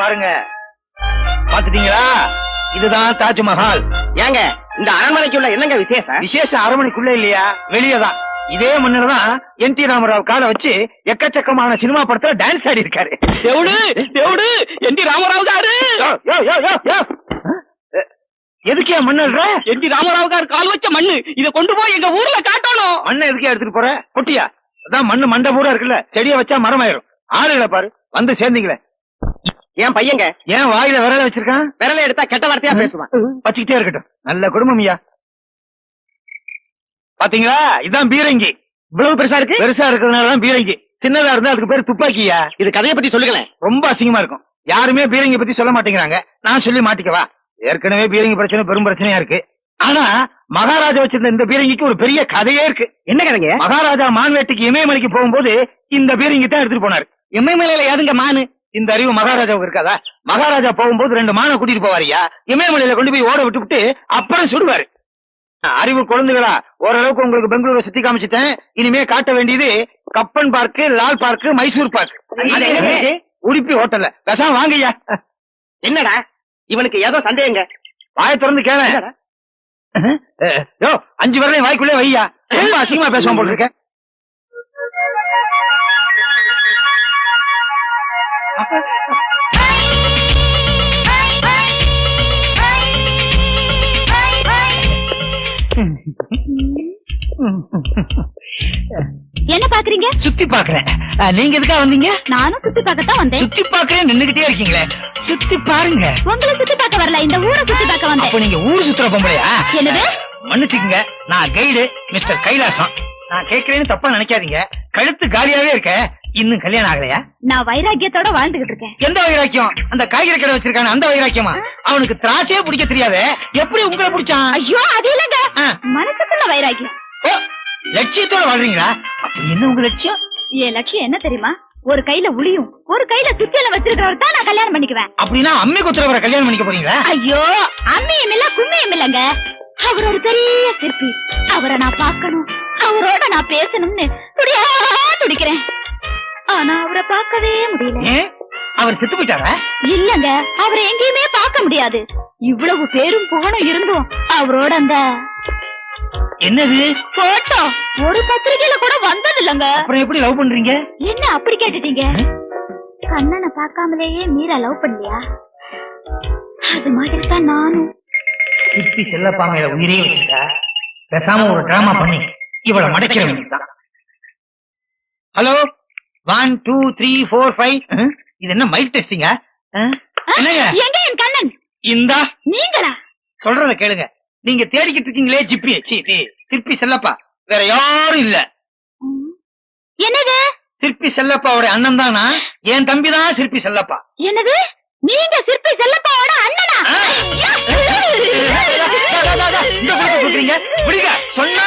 பாருங்க. பாத்துட்டீங்களா இதுதான் தாஜ்மஹால் ஏங்க இந்த அரண்மனைக்குள்ள என்னங்க விசேஷம்? விசேஷ அரண்மனைக்குள்ள இல்லையா? வெளியதான் இதே மண்ணில தான் என் டி ராமராவ் காலை வச்சு எக்கச்சக்கமான சினிமா படத்துல டான்ஸ் ஆடி இருக்காரு என் டி ராமராவ் காரு எதுக்கு மண்ணல்ற? என் டி ராமராவ் கார் கால் வச்ச மண்ணு. இத கொண்டு போய் எங்க ஊர்ல காட்டணும். மண்ணை எதுக்கே எடுத்துட்டு போற? குட்டியா அதான் மண்ணு மண்டை பூரா இருக்குல்ல. செடியை வச்சா மரமாயிரும். ஆளுகளை பாரு. வந்து சேர்ந்தீங்களே. என் பையங்க. ஏன் வாயில விரல வச்சிருக்கான்? விரல எடுத்தா கெட்ட வார்த்தையா பேசுவான். வச்சுக்கிட்டே இருக்கட்டும். நல்ல குடும்பம் ஐயா. பாத்தீங்களா? இதான் பீரங்கி. இவ்வளவு பெருசா இருக்கு? பெருசா இருக்கிறதுனாலதான் பீரங்கி. சின்னதா இருந்தா அதுக்கு பேரு துப்பாக்கியா இது கதையை பத்தி சொல்லுங்களேன். ரொம்ப அசிங்கமா இருக்கும். யாருமே பீரங்கி பத்தி சொல்ல மாட்டேங்கிறாங்க. நான் சொல்லி மாட்டிக்கவா? ஏற்கனவே பீரங்கி பிரச்சனை பெரும் பிரச்சனையா இருக்கு. ஆனா மகாராஜா வச்சிருந்த இந்த பீரங்கிக்கு ஒரு பெரிய கதையே இருக்கு. என்ன கதைங்க? மகாராஜா மான்வேட்டுக்கு இமயமலைக்கு போகும்போது இந்த பீரங்கி தான் எடுத்துட்டு போனாரு. எம்எம்எல்ஏல ஏதுங்க மானு? இந்த அறிவு மகாராஜாவுக்கு இருக்காதா? மகாராஜா போகும்போது ரெண்டு மானை கூட்டிட்டு போவாரியா இமயமலையில கொண்டு போய் ஓட விட்டுவிட்டு அப்புறம் சுடுவாரு. அறிவு குழந்தைகளா ஓரளவுக்கு உங்களுக்கு பெங்களூரை சுத்தி காமிச்சிட்டேன். இனிமே காட்ட வேண்டியது Cubbon park Lal park Mysore park? Udupi ஹோட்டல்ல. பேசாம வாங்கய்யா. என்னடா? இவனுக்கு ஏதோ சந்தேகங்க. வாயை திறந்து கேள. யோ அஞ்சு வரலையும் வாய்க்குள்ளே வையா ரொம்ப அசிங்கமா பேசுவான் போல என்ன பாக்குறீங்க? சுத்தி பாக்குறேன். நீங்க எதுக்கா வந்தீங்க? நானும் சுத்தி பார்க்கத்தான் வந்தேன். சுத்தி பாக்குறேன் நின்னுகிட்டே இருக்கீங்களே. சுத்தி பாருங்க. உங்களை சுத்தி பார்க்க வரல இந்த ஊரை சுத்தி பார்க்க அப்ப வந்தேன் நீங்க ஊர் சுத்துற பொம்பளையா? என்னது? மன்னிச்சுக்கங்க நான் கைடு மிஸ்டர் கைலாசம். நான் கேக்குறேன்னு தப்பா நினைக்காதீங்க. கழுத்து காலியாவே இருக்க இன்னும் கல்யாணம் ஆகலையா? நான் வைராக்கியத்தோட வாழ்ந்துகிட்டு இருக்கேன். எந்த வைராக்கியம்? அந்த காய்கறி கடை வச்சிருக்கான அந்த வைராக்கியமா? அவனுக்கு திராட்சையே பிடிக்க தெரியாதே. எப்படி உங்களை பிடிச்சான்? ஐயோ அது இல்லங்க. மனசுக்குள்ள வைராக்கியம். ஓ, லட்சியத்தோட வாழ்றீங்களா? என்ன உங்க லட்சியம்? என் லட்சியம் என்ன தெரியுமா? ஒரு கையில உளியும் ஒரு கையில சுத்தியில வச்சிருக்கிறவர் தான் நான் கல்யாணம் பண்ணிக்குவேன். அப்படின்னா அம்மி குத்துறவரை கல்யாணம் பண்ணிக்க போறீங்களா? ஐயோ அம்மியும் இல்ல கும்மியும் இல்லங்க. அவர் ஒரு பெரிய சிற்பி. அவரை நான் பார்க்கணும். அவரோட நான் பேசணும்னு துடியா துடிக்கிறேன். ஆனா அவரை பார்க்கவே முடியல. அவர் செத்து போயிட்டாரா? இல்லங்க அவரை எங்கேயுமே பார்க்க முடியாது. இவ்வளவு பேரும் புகழும் இருந்தும் அவரோட அந்த என்னது? போட்டோ ஒரு பத்திரிகையில கூட வந்தது இல்லங்க அப்புறம் எப்படி லவ் பண்றீங்க? என்ன அப்படி கேட்டுட்டீங்க? கண்ணனை பார்க்காமலேயே மீரா லவ் பண்ணலையா? அது மாதிரி தான் நானும். சிப்பி மேல உயிரே வச்சுட்டா பேசாம ஒரு டிராமா பண்ணி இவள மடக்கிற வேண்டியதுதான். Hello one two three four five இது என்ன மைக் டெஸ்டிங்கா எங்க என் கண்ணன்? இந்தா. நீங்களா? சொல்றத கேளுங்க. நீங்க தேடிக்கிட்டு இருக்கீங்களே ஜிப்பி சி சிற்பி செல்லப்பா. வேற யாரும் இல்ல. என்னது? சிற்பி செல்லப்பாவோட அண்ணன் தானா? என் தம்பி தான் சிற்பி செல்லப்பா. என்னது? நீங்க சிற்பி செல்லப்பாவோட அண்ணனா. இந்த. சொன்னா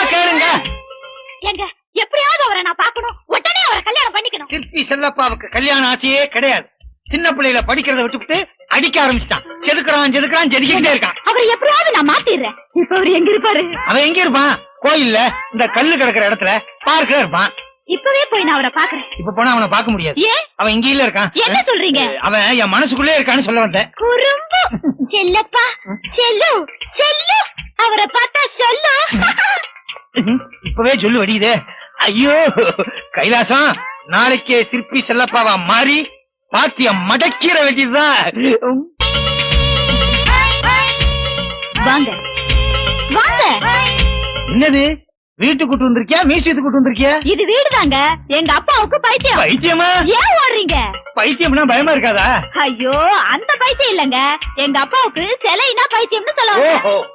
செல்லப்பாவுக்கு கல்யாணம் ஆசையே கிடையாது. சின்ன பிள்ளையில படிக்கிறத விட்டுவிட்டு அடிக்க ஆரம்பிச்சிட்டான். செதுக்குறான் செதுக்குறான் செதுக்கிட்டே இருக்கான். அவரை எப்படியாவது நான் மாத்திடுறேன். இப்ப அவர் எங்க இருப்பாரு? அவன் எங்க இருப்பான்? கோயில்ல இந்த கல்லு கிடக்குற இடத்துல பார்க்கல இருப்பான். இப்பவே போய் நான் அவரை பாக்குறேன் இப்ப போனா அவனை பார்க்க முடியாது. அவன் இங்க இல்ல இருக்கான். என்ன சொல்றீங்க? அவன் என் மனசுக்குள்ளே இருக்கான்னு சொல்ல வந்தேன். குறும்பு. செல்லப்பா செல்லு செல்லு. அவரை பார்த்தா சொல்லு. இப்பவே சொல்லு வடியுதே ஐயோ கைலாசம். நாளைக்கே சிற்பி செல்லப்பாவா மாறி பாத்திய மடக்கிற வேண்டியதுதான். வாங்க. வாங்க. என்னது? வீட்டுக்கு கூட்டு வந்திருக்கியா? மியூசியத்துக்கு கூட்டு வந்திருக்கியா? இது வீடுதாங்க. எங்க அப்பாவுக்கு பைத்தியம். பைத்தியமா? ஏன் ஓடுறீங்க? பைத்தியம்னா பயமா இருக்காதா? ஐயோ அந்த பைத்தியம் இல்லங்க. எங்க அப்பாவுக்கு சிலைனா பைத்தியம்னு சொல்லுவாங்க.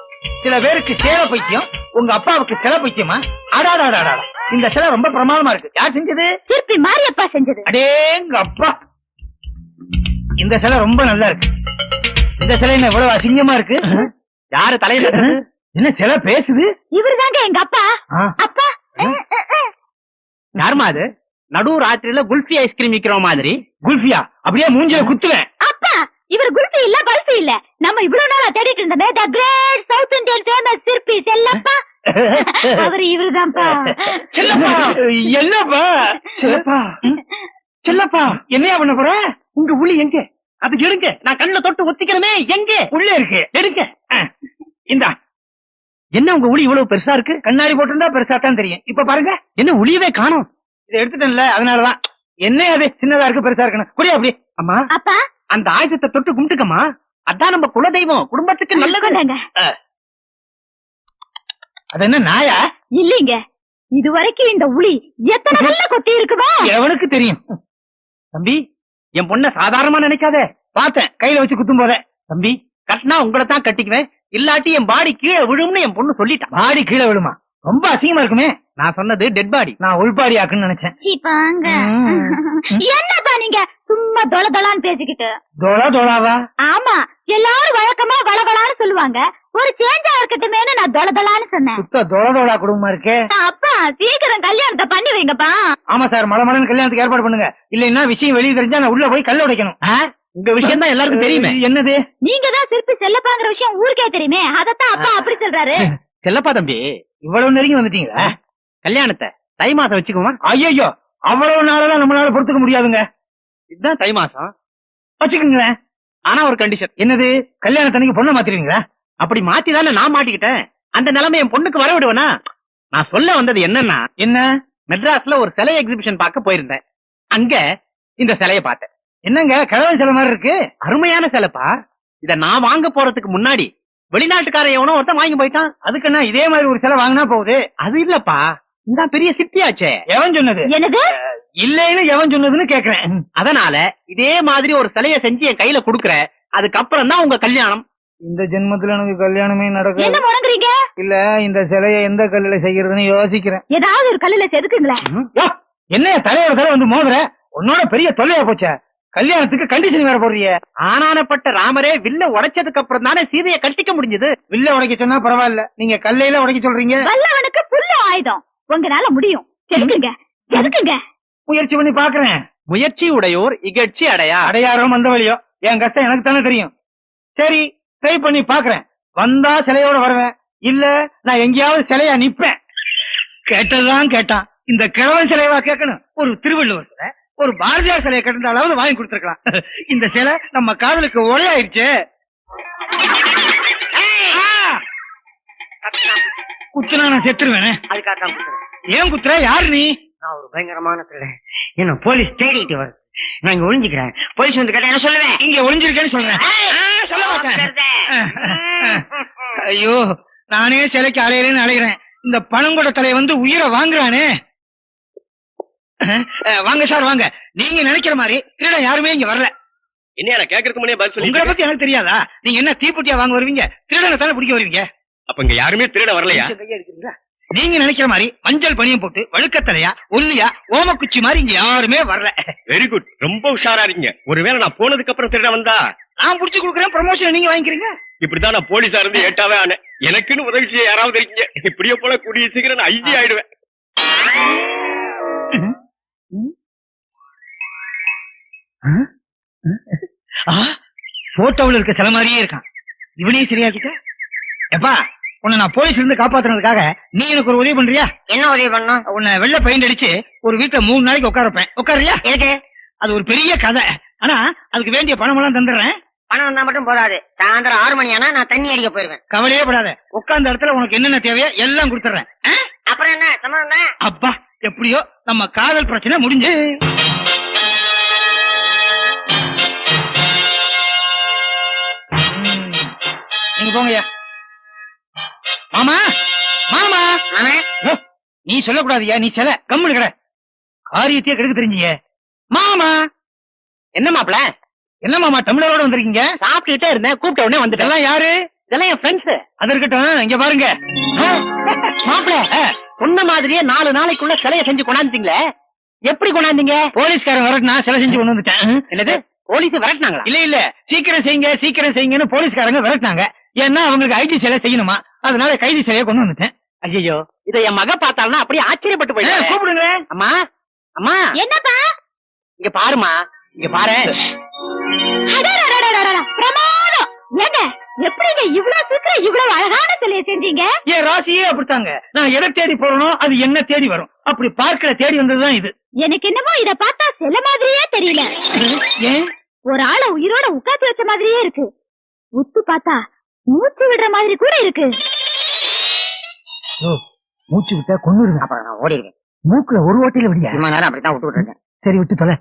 சில பேருக்கு சேலை பைத்தியம் உங்க அப்பாவுக்கு சிலை பைத்தியமா? அடாடாடாடா இந்த சிலை ரொம்ப பிரமாதமா இருக்கு. யார் செஞ்சது? சிற்பி மாரியப்பா செஞ்சது. அடேங்க அப்பா. இந்த சிலை ரொம்ப நல்லா இருக்கு. இந்த சிலை என்ன இவ்வளவு அசிங்கமா இருக்கு? யாரு தலையில என்ன சிலை பேசுது? இவருதாங்க எங்க அப்பா. ஆ. அப்பா. யாருமா அது? நடு ராத்திரியில குல்ஃபி ஐஸ்கிரீம் விக்கிற மாதிரி. குல்ஃபியா? அப்படியே மூஞ்சில குத்துவேன். அப்பா இவர் குல்ஃபி இல்ல. இல்ல. நம்ம இவ்வளவு நாளா தேடிட்டு இருந்தோமே the great south Indian famous சிற்பி செல்லப்பா. அவர் இவருதான்ப்பா. செல்லப்பா. என்னப்பா? செல்லப்பா. செல்லப்பா என்னையா பண்ண போற? உங்க உளி எங்க? அது எடுங்க. நான் கண்ணுல தொட்டு ஒத்திக்கிறமே எங்க? உள்ள இருக்கு. எடுங்க. இந்தா. என்ன உங்க உளி இவ்வளவு பெருசா இருக்கு? கண்ணாடி போட்டிருந்தா பெருசா தான் தெரியும். இப்ப பாருங்க. என்ன உளியவே காணோம். இதை எடுத்துட்டேன்ல அதனாலதான். என்ன அது? சின்னதா இருக்கு பெருசா இருக்கணும் புரியா அப்படி அம்மா அப்பா. அந்த ஆயுதத்தை தொட்டு கும்பிட்டுக்கம்மா. அதான் நம்ம குலதெய்வம். குடும்பத்துக்கு நல்லது. கொண்டாங்க அது என்ன நாயா? இல்லீங்க. இது வரைக்கும் இந்த உளி எத்தனை நல்ல கொத்தி இருக்குதோ? எவனுக்கு தெரியும்? தம்பி என் பொண்ண சாதாரணமா நினைக்காத. பார்த்தேன் கையில வச்சு குத்தும் போதே தம்பி கட்டினா உங்களை தான் கட்டிக்குவேன். இல்லாட்டி என் பாடி கீழே விழும்னு என் பொண்ணு சொல்லிட்டான் பாடி கீழே விழுமா? ரொம்ப அசிங்கமா இருக்குமே. நான் சொன்னது டெட் பாடி நான் உள்பாடி ஆக்குன்னு நினைச்சேன். என்னப்பா நீங்க சும்மா தொல தொலான்னு பேசிக்கிட்டு? தோளா தோளாவா? ஆமா. எல்லாரும் வழக்கமா வளவளான்னு சொல்லுவாங்க. ஒரு சேஞ்சா இருக்கட்டுமேனு நான் தொல தொலான்னு சொன்னேன். சுத்த தோள தோளா குடும்பமா இருக்கே? அப்பா சீக்கிரம் கல்யாணத்தை பண்ணி வைங்கப்பா. ஆமா சார் மழை மழை கல்யாணத்துக்கு ஏற்பாடு பண்ணுங்க. இல்லைன்னா விஷயம் வெளியே தெரிஞ்சா நான் உள்ள போய் கல்ல உடைக்கணும்? உங்க விஷயம் தான் எல்லாருக்கும் தெரியுமே. என்னது? நீங்க தான் சிற்பி செல்லப்பாங்கிற விஷயம் ஊருக்கே தெரியுமே. அதத்தான் அப்பா அப்படி சொல்றாரு. செல்லப்பா தம்பி. இவ்வளவு நெருங்கி வந்துட்டீங்களா? கல்யாணத்தை தை மாசம் வச்சுக்குமா ஐயோ அவ்வளவு நாளெல்லாம் நம்மளால பொறுத்துக்க முடியாதுங்க. இதுதான் தை மாசம். வச்சுக்கோங்களேன். ஆனா ஒரு கண்டிஷன் என்னது? கல்யாணத்தனைக்கு பொண்ணை மாத்திருவீங்களா அப்படி மாத்தி தானே நான் மாட்டிக்கிட்டேன். அந்த நிலைமை என் பொண்ணுக்கு வர விடுவேனா? நான் சொல்ல வந்தது என்னன்னா என்ன? மெட்ராஸ்ல ஒரு சிலை எக்ஸிபிஷன் பார்க்க போயிருந்தேன். அங்க இந்த சிலையை பார்த்தேன். என்னங்க? கிழவன் சிலை மாதிரி இருக்கு. அருமையான சிலைப்பா. இத நான் வாங்க போறதுக்கு முன்னாடி வெளிநாட்டுக்காரன் எவனோ ஒருத்தன் வாங்கி போயிட்டான். அதுக்கு என்ன? இதே மாதிரி ஒரு சிலை வாங்கினா போகுது. அது இல்லப்பா. இந்த பெரிய சித்தியாச்சே. எவன் சொன்னது? என்னது? இல்லைன்னு எவன் சொன்னதுன்னு கேக்குறேன். அதனால இதே மாதிரி ஒரு சிலைய செஞ்சு என் கையில குடுக்கற அதுக்கப்புறம் தான் உங்க கல்யாணம். இந்த ஜென்மத்துல எனக்கு கல்யாணமே என்ன நடக்காது முடங்குறீங்க இல்ல இந்த சிலைய எந்த கல்லுல செய்யறதுன்னு யோசிக்கிறேன். ஏதாவது ஒரு கல்லுல செதுக்குங்களேன் என்ன தலையோட தலை வந்து மோதுற? உன்னோட பெரிய தொல்லையா போச்சே. கல்யாணத்துக்கு கண்டிஷன் வேற போடுறிய. ஆனானப்பட்ட ராமரே வில்ல உடைச்சதுக்கு அப்புறம் தானே சீதையை கட்டிக்க முடிஞ்சது? வில்ல உடைக்க சொன்னா பரவாயில்ல. நீங்க கல்லையில உடைக்க சொல்றீங்க. வல்லவனுக்கு புல்லு ஆயுதம். உங்களால முடியும். செதுக்குங்க செதுக்குங்க முயற்சி பண்ணி பாக்குறேன். முயற்சி உடையோர் இகழ்ச்சி அடையா அடையாரோ அந்த வழியோ? என் கஷ்டம் எனக்கு தானே தெரியும். சரி ட்ரை பண்ணி பாக்குறேன். வந்தா சிலையோட வருவேன். இல்ல நான் எங்கேயாவது சிலையா நிப்பேன். கேட்டதுதான் கேட்டான். இந்த கிழவன் சிலையவா கேட்கணும்? ஒரு திருவள்ளுவர் சிலை. ஒரு பாரதியார் சிலையை கட்டிருந்தாலாவது வாங்கி கொடுத்துருக்கலாம். இந்த சிலை நம்ம காதலுக்கு ஒலையாயிருச்சு குத்துனா நான் செத்துருவேனே? அதுக்காக தான் கொடுக்குறேன் ஏன் குத்துற? யாரு நீ? நான் ஒரு பயங்கரமான திருடன் என்ன போலீஸ் தேடிட்டு வருது நான் இங்க ஒளிஞ்சுக்கிறேன். போலீஸ் வந்து கேட்டா என்ன சொல்லுவேன்? இங்க ஒளிஞ்சிருக்கேன்னு சொல்றேன். ஆ, சொல்ல மாட்டேன். ஐயோ நானே சிலைக்கு அலையிறேன்னு அலைகிறேன். இந்த பணங்கொட தலை வந்து உயிரை வாங்குறானே. அஹ், வாங்க சார் வாங்க. நீங்க நினைக்கிற மாதிரி திருடன் யாருமே இங்க வரல. என்ன நான் கேக்குறதுக்கு முன்னே பதில் உங்களை சொல்லி பத்தி எனக்கு தெரியாதா? நீங்க என்ன தீப்புட்டியா வாங்க வருவீங்க? திருடனை தானே பிடிக்க வருவீங்க? அப்ப இங்க யாருமே திருட வரலையா நீங்க நினைக்கிற மாதிரி மஞ்சள் பனியம் போட்டு வழுக்கத்தலையா ஒல்லியா ஓமக்குச்சி மாதிரி இங்க யாருமே வரல வெரி குட் ரொம்ப உஷாரா இருக்கீங்க ஒருவேளை நான் போனதுக்கு அப்புறம் திருட வந்தா நான் புடிச்சு கொடுக்குறேன் ப்ரமோஷன் நீங்க வாங்கிக்கிறீங்க இப்படிதான் நான் போலீஸா இருந்து ஏட்டாவே ஆனேன் எனக்குன்னு உதவி செய்ய யாராவது இருக்கீங்க இப்படியே போல கூடிய சீக்கிரம் நான் ஐஜி ஆயிடுவேன் போட்டோவில் இருக்க சில மாதிரியே இருக்கான் இவனையும் சரியாக்கிட்ட எப்பா உன்னை நான் போலீஸ்ல இருந்து காப்பாத்துறதுக்காக நீ எனக்கு ஒரு உதவி பண்றியா? என்ன உதவி பண்ணும் உன்னை வெள்ளை பெயிண்ட் அடிச்சு ஒரு வீட்டுல மூணு நாளைக்கு உட்கார வைப்பேன். உட்காருறியா? எதுக்கு? அது ஒரு பெரிய கதை. ஆனா அதுக்கு வேண்டிய பணம் எல்லாம் தந்துடுறேன். பணம் வந்தா மட்டும் போதாது. சாயந்தரம் ஆறு மணி ஆனா நான் தண்ணி அடிக்க போயிருவேன். கவலையே படாத. உட்கார்ந்த இடத்துல உனக்கு என்னென்ன தேவையோ எல்லாம் கொடுத்துறேன்? அப்புறம் என்ன? சம்மதம் அப்பா எப்படியோ நம்ம காதல் பிரச்சனை முடிஞ்சு. நீங்க போங்கய்யா. நீ சொல்லக்கூடாதுயா? நீ செல கம்முனு கிட. காரியத்தையே கெடுக்க தெரிஞ்சிய. மாமா! என்ன மாப்ள என்ன மாமா தமிழரோட வந்திருக்கீங்க? சாப்பிட்டுட்டே இருந்தேன் கூப்பிட்ட உடனே வந்துட்டேன். யாரு? இதெல்லாம் என் ஃப்ரெண்ட்ஸ் அது இருக்கட்டும் இங்க பாருங்க. மாப்பிள சொன்ன மாதிரியே நாலு நாளைக்குள்ள சிலைய செஞ்சு கொண்டாந்துட்டீங்களே? எப்படி கொண்டாந்தீங்க? போலீஸ்காரன் வரட்டு நான் சிலை செஞ்சு கொண்டு வந்துட்டேன். என்னது? போலீஸ் விரட்டினாங்களா? இல்ல இல்ல. சீக்கிரம் செய்யுங்க சீக்கிரம் செய்யுங்கன்னு போலீஸ்காரங்க விரட்டினாங்க. ஏன்னா அவங்களுக்கு ஐடி சிலை செய்யணுமா? அதனால கைதி சிலையை கொண்டு வந்துட்டேன். ஐயோ இத என் மக பார்த்தாலும் அப்படியே ஆச்சரியப்பட்டு ஏ, போயிட்டேன் கூப்பிடுங்க. அம்மா அம்மா. என்னப்பா? இங்க பாருமா இங்க பாரு. பிரமாதம் ஏங்க எப்படிங்க இவ்வளவு சீக்கிரம் இவ்வளவு அழகான சிலையை செஞ்சீங்க ஏன் ராசியே அப்படித்தாங்க நான் எதை தேடி போறனோ அது என்ன தேடி வரும் அப்படி பார்க்கல தேடி வந்ததுதான் இது எனக்கு என்னமோ இத பார்த்தா சில மாதிரியே தெரியல ஏன் ஒரு ஆளை உயிரோட உட்காந்து வச்ச மாதிரியே இருக்கு உத்து பார்த்தா மூச்சு விடுற மாதிரி கூட இருக்கு மூச்சு விட்டா கொண்டு அப்புறம் நான் ஓடிடுவேன். மூக்குல ஒரு ஓட்டையில விடியா? இவ்வளவு நேரம் அப்படித்தான் விட்டு இருக்கேன் சரி விட்டு தொலை.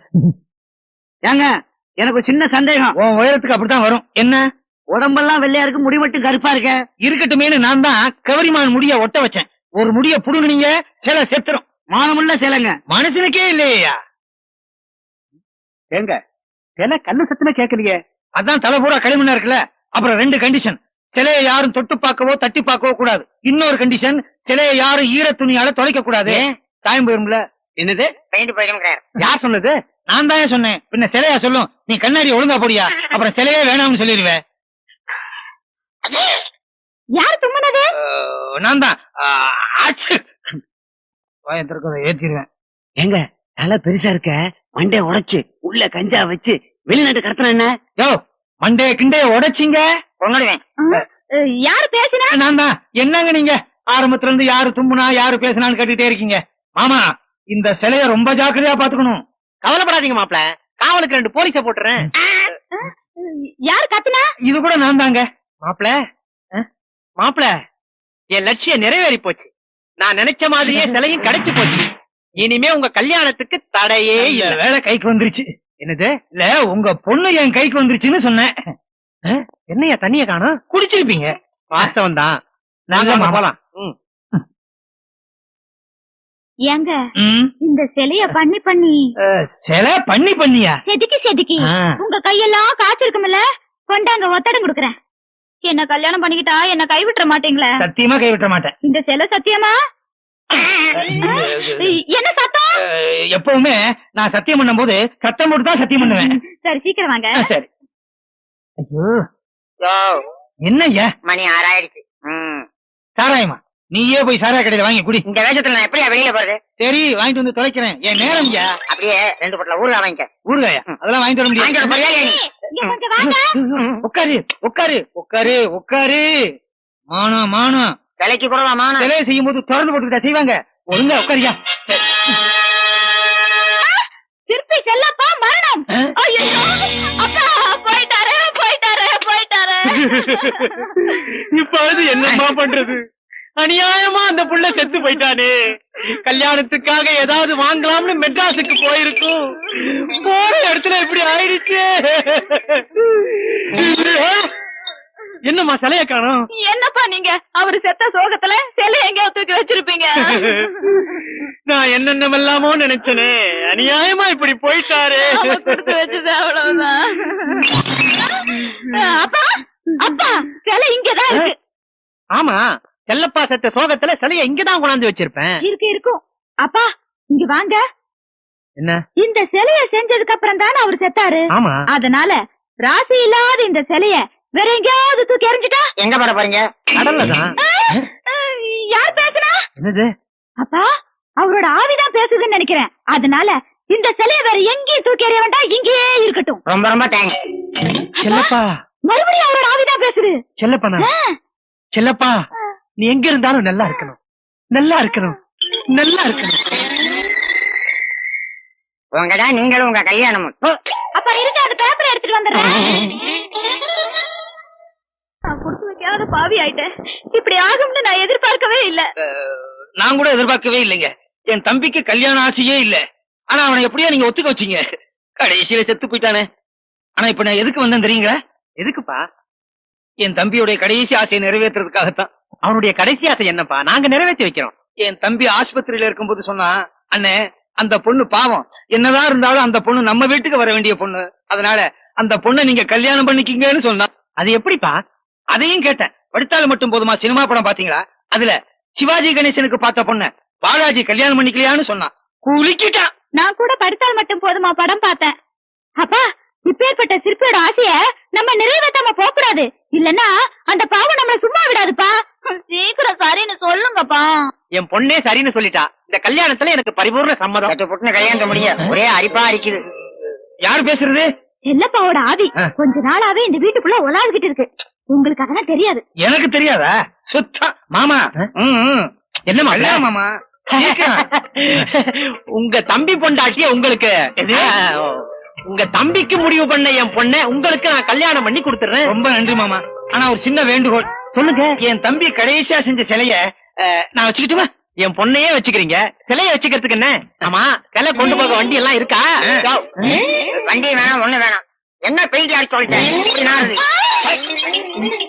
ஏங்க எனக்கு ஒரு சின்ன சந்தேகம். உன் உயரத்துக்கு அப்படித்தான் வரும். என்ன? உடம்பெல்லாம் வெள்ளையா இருக்கு முடி மட்டும் கருப்பா இருக்க. இருக்கட்டுமேனு நான் தான் கவரிமான் முடிய ஒட்ட வச்சேன். ஒரு முடிய புடுங்குனீங்க சில செத்துரும். மானமுள்ள சேலைங்க. மனுஷனுக்கே இல்லையா? ஏங்க சில கண்ணு சத்துன கேட்கலையே? அதான் தலை பூரா களிமண்ணா இருக்குல்ல? அப்புறம் ரெண்டு கண்டிஷன் சிலையை யாரும் தொட்டு பார்க்கவோ தட்டி பார்க்கவோ கூடாது. இன்னொரு கண்டிஷன் சிலையை யாரும் ஈர துணியால தொலைக்க கூடாது. தாயம் போயிரும்ல? என்னது? பெயிண்ட் போயிடும் யார் சொன்னது? நான் தான் சொன்னேன்? பின்ன சிலையா சொல்லும். நீ கண்ணாடி ஒழுங்கா போடியா? அப்புறம் சிலையே வேணாம்னு சொல்லிடுவேன் யார் தும்முனது நான் தான். வாயத்திற்கிறத ஏத்திடுவேன். ஏங்க தலை பெருசா இருக்க? மண்டே உடைச்சு உள்ள கஞ்சா வச்சு வெளிநாட்டு கடத்தின என்ன? யோ மண்டே கிண்டே உடைச்சிங்க. யார் பேசினா நான் தான் என்னங்க நீங்க? ஆரம்பத்துல இருந்து யாரு தும்புனா யாரு பேசினான்னு கேட்டுட்டே இருக்கீங்க. மாமா இந்த சிலைய ரொம்ப ஜாக்கிரதையா பாத்துக்கணும். கவலைப்படாதீங்க மாப்ள காவலுக்கு ரெண்டு போலீஸ போட்டுறேன். யார் கத்துனா? இது கூட நான் தாங்க மாப்ள மாப்ள என் லட்சியம் நிறைவேறி போச்சு. நான் நினைச்ச மாதிரியே சிலையும் கிடைச்சு போச்சு. இனிமே உங்க கல்யாணத்துக்கு தடையே இல்ல. வேலை கைக்கு வந்துருச்சு. என்னது? இல்ல உங்க பொண்ணு என் கைக்கு வந்துருச்சுன்னு சொன்னேன். என்னையா தண்ணிய காணும்? குடிச்சிருப்பீங்க. வாஸ்தவம் தான் நாங்க. போலாம். ம். ஏங்க இந்த சிலைய பண்ணி பண்ணி. சிலை பண்ணி பண்ணியா? செதுக்கி செதுக்கி. உங்க கையெல்லாம் காய்ச்சிருக்கும்ல கொண்டாங்க ஒத்தடம் கொடுக்குறேன். என்ன கல்யாணம் பண்ணிக்கிட்டா என்ன கைவிட்டுற மாட்டீங்களே? சத்தியமா கைவிட்ட மாட்டேன். இந்த சிலை சத்தியமா? என்ன சத்தம்? எப்பவுமே நான் சத்தியம் பண்ணும்போது சத்தம் போட்டு தான் சத்தியம் பண்ணுவேன். சரி சீக்கிரம் வாங்க. சரி. ஐயோ. என்னய்யா மணி ஆறாயிடுச்சு. ம். சாராயமா? நீயே போய் சாராய கடையில வாங்கி குடி. இந்த வேஷத்துல நான் எப்படியா வெளியில போறது? சரி வாங்கிட்டு வந்து தொலைக்கிறேன். என் நேரம் ஐயா. அப்படியே ரெண்டு பொட்டல ஊருகா வாங்கிக்க. ஊருகாயா அதெல்லாம் வாங்கிட்டு வர முடியாது. உட்காரு உட்காரு உட்காரு உட்காரு. மானம் மானம் விலைக்கு கூடவாமா சிலையை செய்யும் போது திறந்து போட்டுக்கிட்டா செய்வாங்க. ஒழுங்கா உட்காரியா. சிற்பி செல்லப்பா மரணம். அப்பா போயிட்டாரு போயிட்டாரு போயிட்டாரு. இப்ப என்னம்மா பண்றது? அநியாயமா அந்த புள்ள செத்து போயிட்டானே. கல்யாணத்துக்காக ஏதாவது வாங்கலாம்னு மெட்ராஸுக்கு போயிருக்கும். போற இடத்துல இப்படி ஆயிடுச்சு. என்னம்மா சிலைய காணோம்? என்னப்பா நீங்க? அவரு செத்த சோகத்துல சிலை எங்கேயோ தூக்கி வச்சிருப்பீங்க. நான் என்னென்னமெல்லாமோ நினைச்சனே. அநியாயமா இப்படி போயிட்டாரு. அவ கொடுத்து வச்சது அவ்வளவுதான். அப்பா அப்பா சிலை இங்கதான் இருக்கு. ஆமா செல்லப்பா செத்த சோகத்துல சிலைய இங்கதான் கொண்டாந்து வச்சிருப்பேன். இருக்கு இருக்கும் அப்பா இங்க வாங்க. என்ன? இந்த சிலைய செஞ்சதுக்கு அப்புறம் தானே அவர் செத்தாரு. ஆமா. அதனால ராசி இல்லாத இந்த சிலைய வேற எங்கேயாவது தூக்கி எறிஞ்சிட்டா? எங்க போட போறீங்க? கடல்லதான். யார் பேசுனா? என்னது? அப்பா அவரோட ஆவிதான் பேசுதுன்னு நினைக்கிறேன். அதனால இந்த சிலைய வேற எங்கேயும் தூக்கி எறிய வேண்டாம் இங்கேயே இருக்கட்டும். ரொம்ப ரொம்ப தேங்க்ஸ் செல்லப்பா. மறுபடியும் அவரோட ஆவிதான் பேசுது. செல்லப்பா செல்லப்பா நீ எங்க இருந்தாலும் நல்லா இருக்கணும். நல்லா இருக்கணும். நல்லா இருக்கணும். உங்கடா நீங்களும் உங்க கல்யாணமும். அப்பா இருக்க அந்த பேப்பர் எடுத்துட்டு வந்துடுறேன். நான் கொடுத்து வைக்காத பாவி ஆயிட்டேன். இப்படி ஆகும்னு நான் எதிர்பார்க்கவே இல்ல. நான் கூட எதிர்பார்க்கவே இல்லைங்க. என் தம்பிக்கு கல்யாணம் ஆசையே இல்ல. ஆனா அவனை எப்படியோ நீங்க ஒத்துக்க வச்சீங்க. கடைசியில செத்து போயிட்டானே. ஆனா இப்ப நான் எதுக்கு வந்தேன் தெரியுங்களா? எதுக்குப்பா? என் தம்பியுடைய கடைசி ஆசையை நிறைவேற்றுறதுக்காகத்தான். அவனுடைய கடைசி ஆசை என்னப்பா? நாங்க நிறைவேற்றி வைக்கிறோம். என் தம்பி ஆஸ்பத்திரியில இருக்கும்போது சொன்னா அண்ணே அந்த பொண்ணு பாவம். என்னதான் இருந்தாலும் அந்த பொண்ணு நம்ம வீட்டுக்கு வர வேண்டிய பொண்ணு. அதனால அந்த பொண்ணை நீங்க கல்யாணம் பண்ணிக்கிங்கன்னு சொன்னா. அது எப்படிப்பா? அதையும் கேட்டேன். படித்தாலும் மட்டும் போதுமா? சினிமா படம் பாத்தீங்களா? அதுல சிவாஜி கணேசனுக்கு பார்த்த பொண்ண பாலாஜி கல்யாணம் பண்ணிக்கலையான்னு சொன்னான். குளிக்கிட்டான் நான் கூட படித்தால் மட்டும் போதுமா? படம் பார்த்தேன். அப்பா இப்பேற்பட்ட சிற்பியோட ஆசைய நம்ம நிறைவேற்றாம போக கூடாது இல்லன்னா அந்த பாவம் நம்மள சும்மா விடாதுப்பா. சீக்கிரம் சரின்னு சொல்லுங்கப்பா. என் பொண்ணே சரின்னு சொல்லிட்டா. இந்த கல்யாணத்துல எனக்கு பரிபூர்ண சம்மதம். சட்டு புட்டுன்னு கல்யாணத்தை முடிய ஒரே அரிப்பா அரிக்குது யார் பேசுறது? செல்லப்பாவோட ஆவி. கொஞ்ச நாளாவே இந்த வீட்டுக்குள்ள உலாவிக்கிட்டு இருக்கு. உங்களுக்கு அதெல்லாம் தெரியாது. எனக்கு தெரியாதா? சுத்தம் மாமா. என்ன மாமா. உங்க தம்பி பொண்டாட்டிய உங்களுக்கு. உங்க தம்பிக்கு முடிவு பண்ண என் பொண்ணை உங்களுக்கு நான் கல்யாணம் பண்ணி கொடுத்துறேன் ரொம்ப நன்றி மாமா. ஆனா ஒரு சின்ன வேண்டுகோள். சொல்லுங்க. என் தம்பி கடைசியா செஞ்ச சிலைய நான் வச்சுக்கிட்டுமா? என் பொண்ணையே வச்சுக்கிறீங்க. சிலைய வச்சுக்கிறதுக்கு என்ன? ஆமா சிலை கொண்டு போக வண்டி எல்லாம் இருக்கா வண்டி வேணாம் ஒண்ணு வேணாம். என்ன பெயிண்டியா சொல்லிட்டேன் Mm-hmm.